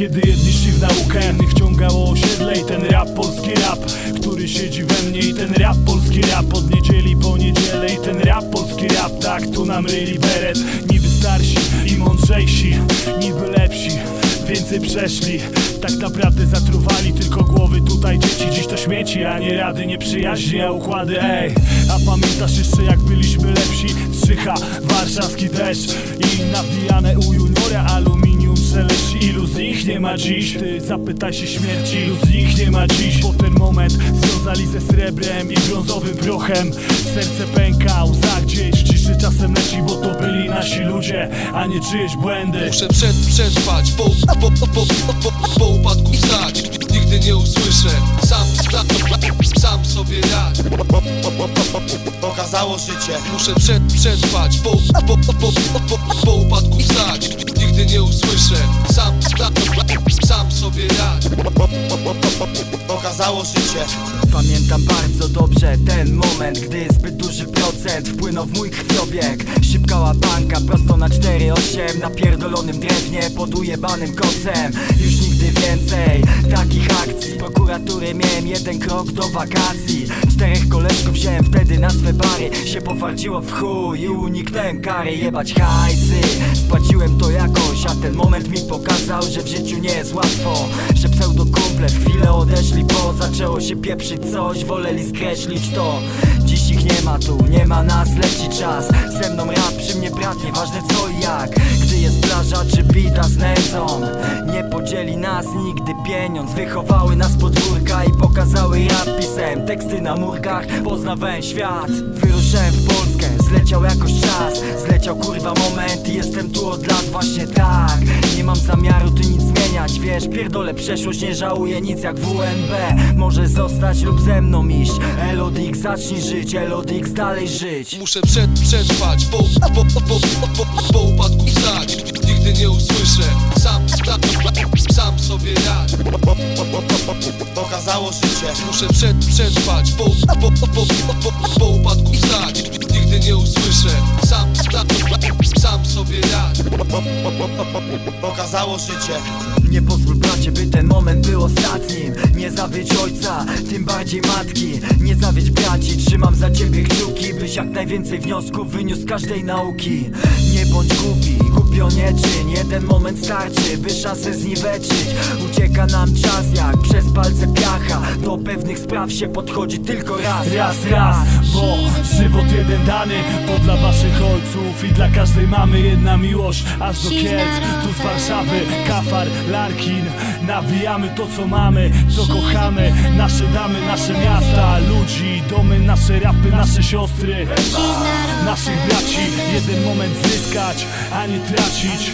Kiedy jedni szli w naukę, innych wciągało osiedle I ten rap, polski rap, który siedzi we mnie I ten rap, polski rap, od niedzieli po niedzielę I ten rap, polski rap, tak tu nam ryli beret. Niby starsi i mądrzejsi, niby lepsi Więcej przeszli, tak naprawdę zatruwali tylko głowy tutaj dzieci. Dziś to śmieci, a nie rady, nie przyjaźnie, a układy, ej. A pamiętasz jeszcze jak byliśmy lepsi? Strzycha, warszawski deszcz i nawijane u juniora aluminium Ilu z nich nie ma dziś? Ty zapytaj się śmierci, ilu z nich nie ma dziś? Bo ten moment związali ze srebrem i brązowym prochem. Serce pęka, łza gdzieś w ciszy czasem leci Bo to byli nasi ludzie, a nie czyjeś błędy. Muszę przed, przetrwać, po, po, po, po, po, po upadku wstać. Nigdy nie usłyszę, sam, sam, sam sobie radź Pokazało życie. Muszę przed, przetrwać, po, po, po, po, po, po Pokazało życie. Pamiętam bardzo dobrze ten moment Gdy zbyt duży procent wpłynął w mój krwiobieg. Szybka łapanka prosto na 4-8 Na pierdolonym drewnie pod ujebanym kocem. Już nigdy więcej. Takich akcji Z prokuratury miałem jeden krok do wakacji. Czterech koleżków wziąłem wtedy na swe bary. Się pofarciło w chuj i uniknąłem kary. Jebać hajsy. Spłaciłem to jakoś, a ten moment mi pokazał Że w życiu nie jest łatwo. Że pseudokumple w chwilę odeszli Bo zaczęło się pieprzyć coś. Woleli skreślić to. Dziś ich nie ma tu, nie ma nas, leci czas. Ze mną rap przy mnie brat, nieważne co i jak plaża czy bita z nędzą. Nie podzieli nas nigdy pieniądz. Wychowały nas podwórka i pokazały rap Pisałem teksty na murkach, poznawałem świat Wyruszałem w Polskę, zleciał jakoś czas Zleciał kurwa moment. I jestem tu od lat właśnie tak. Nie mam zamiaru tu nic zmieniać, wiesz Pierdolę przeszłość, nie żałuję nic jak WNB Może zostać lub ze mną iść. Elodix zacznij żyć, Elodix dalej żyć. Muszę przed, przetrwać, po, po, po, po, po, po Pokazało życie Muszę przed, przetrwać, po, po, po, po, po, po upadku wstać Nigdy nie usłyszę, sam, sam, sam sobie radź Pokazało życie Nie pozwól bracie, by ten moment był ostatnim. Nie zawiedź ojca, tym bardziej matki. Nie zawiedź braci, trzymam za ciebie kciuki Byś jak najwięcej wniosków wyniósł z każdej nauki. Nie bądź głupi, głupio nie czyń. Jeden moment starczy, by szansę zniweczyć. Ucieka nam czas jak przez palce piacha Do pewnych spraw się podchodzi tylko raz. Raz, raz, bo żywot jeden dany To dla waszych ojców i dla każdej mamy Jedna miłość, aż do Kielc Tu z Warszawy, Kafar, Larkin. Nawijamy to co mamy, co kochamy. Nasze damy, nasze miasta, ludzi Domy, nasze rapy, nasze siostry. Naszych braci Jeden moment zyskać, a nie tracić